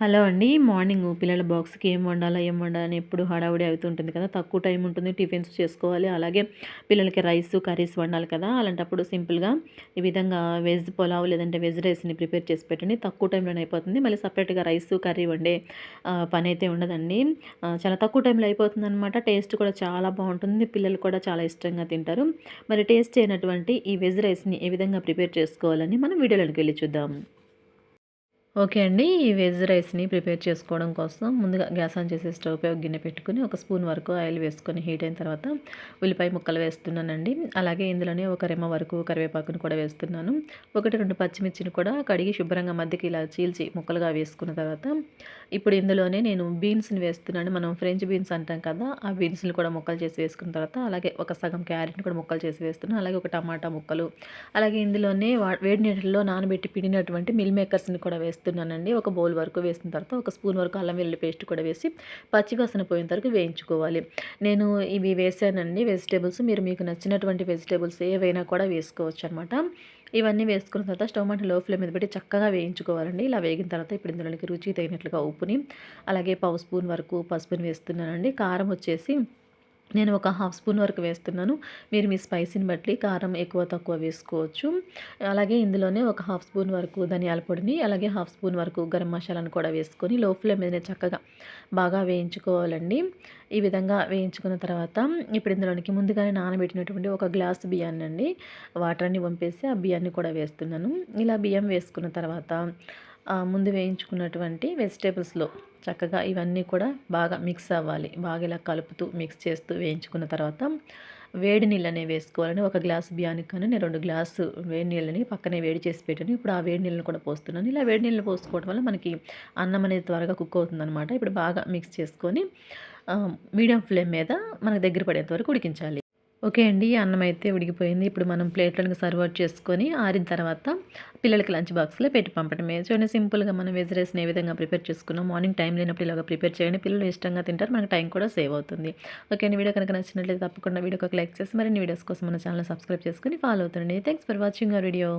Hello అండి. Morning పిల్లల బాక్స్కి ఏం వండాలా ఏం వండాలని ఎప్పుడు హడావుడి అవుతుంటుంది కదా. తక్కువ టైం ఉంటుంది టిఫిన్స్ చేసుకోవాలి. అలాగే పిల్లలకి రైస్ కర్రీస్ వండాలి కదా. అలాంటప్పుడు సింపుల్గా ఈ విధంగా వెజ్ పులావ్ లేదంటే వెజ్ రైస్ని ప్రిపేర్ చేసి పెట్టండి. తక్కువ టైంలో అయిపోతుంది. మళ్ళీ సపరేట్గా రైస్ కర్రీ వండే పని అయితే ఉండదండి. చాలా తక్కువ టైంలో అయిపోతుంది అనమాట టేస్ట్ కూడా చాలా బాగుంటుంది. పిల్లలు కూడా చాలా ఇష్టంగా తింటారు. మరి టేస్ట్ అయినటువంటి ఈ వెజ్ రైస్ని ఏ విధంగా ప్రిపేర్ చేసుకోవాలని మనం వీడియోలోకి వెళ్ళి చూద్దాం. ఓకే అండి. ఈ వెజ్ రైస్ని ప్రిపేర్ చేసుకోవడం కోసం ముందుగా గ్యాస్ ఆన్ చేసి స్టవ్ పై గిన్నె పెట్టుకుని ఒక స్పూన్ వరకు ఆయిల్ వేసుకొని హీట్ అయిన తర్వాత ఉల్లిపాయ ముక్కలు వేస్తున్నానండి. అలాగే ఇందులోనే ఒక రెమ్మ వరకు కరివేపాకును కూడా వేస్తున్నాను. ఒకటి రెండు పచ్చిమిర్చిని కూడా కడిగి శుభ్రంగా మధ్యకి ఇలా చీల్చి ముక్కలుగా వేసుకున్న తర్వాత ఇప్పుడు ఇందులోనే నేను బీన్స్ని వేస్తున్నాను. మనం ఫ్రెంచ్ బీన్స్ అంటాం కదా ఆ బీన్స్ని కూడా ముక్కలు చేసి వేసుకున్న తర్వాత అలాగే ఒక సగం క్యారెట్ని కూడా ముక్కలు చేసి వేస్తున్నాను. అలాగే ఒక టమాటా ముక్కలు అలాగే ఇందులోనే వేడి నీటిలో నానబెట్టి పిండినటువంటి మిల్ మేకర్స్ని కూడా వేస్తున్నాను. చెప్తున్నానండి. ఒక బౌల్ వరకు వేసిన తర్వాత ఒక స్పూన్ వరకు అల్లం వెల్లుల్లి పేస్ట్ కూడా వేసి పచ్చివాసన పోయిన వరకు వేయించుకోవాలి. నేను ఇవి వేసానండి వెజిటేబుల్స్. మీరు మీకు నచ్చినటువంటి వెజిటేబుల్స్ ఏవైనా కూడా వేసుకోవచ్చు అనమాట ఇవన్నీ వేసుకున్న తర్వాత స్టవ్ మంట లో ఫ్లేమ్ మీద పెట్టి చక్కగా వేయించుకోవాలండి. ఇలా వేగిన తర్వాత ఇప్పుడు ఇందులోకి రుచి తగినట్లుగా ఉప్పుని అలాగే పావు స్పూన్ వరకు పసుపుని వేస్తున్నానండి. కారం వచ్చేసి నేను ఒక హాఫ్ స్పూన్ వరకు వేస్తున్నాను. మీరు మీ స్పైసీని బట్టి కారం ఎక్కువ తక్కువ వేసుకోవచ్చు. అలాగే ఇందులోనే ఒక హాఫ్ స్పూన్ వరకు ధనియాల పొడిని అలాగే హాఫ్ స్పూన్ వరకు గరం మసాలాను కూడా వేసుకొని లో ఫ్లేమ్ మీదనే చక్కగా బాగా వేయించుకోవాలండి. ఈ విధంగా వేయించుకున్న తర్వాత ఇప్పుడు ఇందులోనికి ముందుగానే నానబెట్టినటువంటి ఒక గ్లాస్ బియ్యాన్ని అండి వాటర్ని పంపేసి ఆ బియ్యాన్ని కూడా వేస్తున్నాను. ఇలా బియ్యం వేసుకున్న తర్వాత ముందు వేయించుకున్నటువంటి వెజిటేబుల్స్లో చక్కగా ఇవన్నీ కూడా బాగా మిక్స్ అవ్వాలి. బాగా ఇలా కలుపుతూ మిక్స్ చేస్తూ వేయించుకున్న తర్వాత వేడి నీళ్ళని వేసుకోవాలని ఒక గ్లాస్ బియ్యానికి కానీ నేను రెండు గ్లాసు వేడి నీళ్ళని పక్కనే వేడి చేసి పెట్టాను. ఇప్పుడు ఆ వేడి నీళ్ళని కూడా పోస్తున్నాను. ఇలా వేడి నీళ్ళు పోసుకోవడం వల్ల మనకి అన్నం అనేది త్వరగా కుక్ అవుతుందన్నమాట. ఇప్పుడు బాగా మిక్స్ చేసుకొని మీడియం ఫ్లేమ్ మీద మనకు దగ్గర పడేంత వరకు ఉడికించాలి. ఓకే అండి అన్నం అయితే ఉడికిపోయింది. ఇప్పుడు మనం ప్లేట్లను సర్వ్ చేసుకొని ఆరిన తర్వాత పిల్లలకి లంచ్ బాక్స్లో పెట్టి పంపడమే. చూడండి సింపుల్గా మనం వెజ్ రైస్ని ఏ విధంగా ప్రిపేర్ చేసుకున్నాం. మార్నింగ్ టైం లేనప్పుడు ఇలాగ ప్రిపేర్ చేయండి. పిల్లలు ఇష్టంగా తింటారు. మనకు టైం కూడా సేవ్ అవుతుంది. ఓకే అండి వీడియో కనుక నచ్చినట్లయితే తప్పకుండా వీడియోకి లైక్ చేసి మరిన్ని వీడియోస్ కోసం మన ఛానల్ సబ్స్క్రైబ్ చేసుకుని ఫాలో అవుతుంది thanks for watching our video.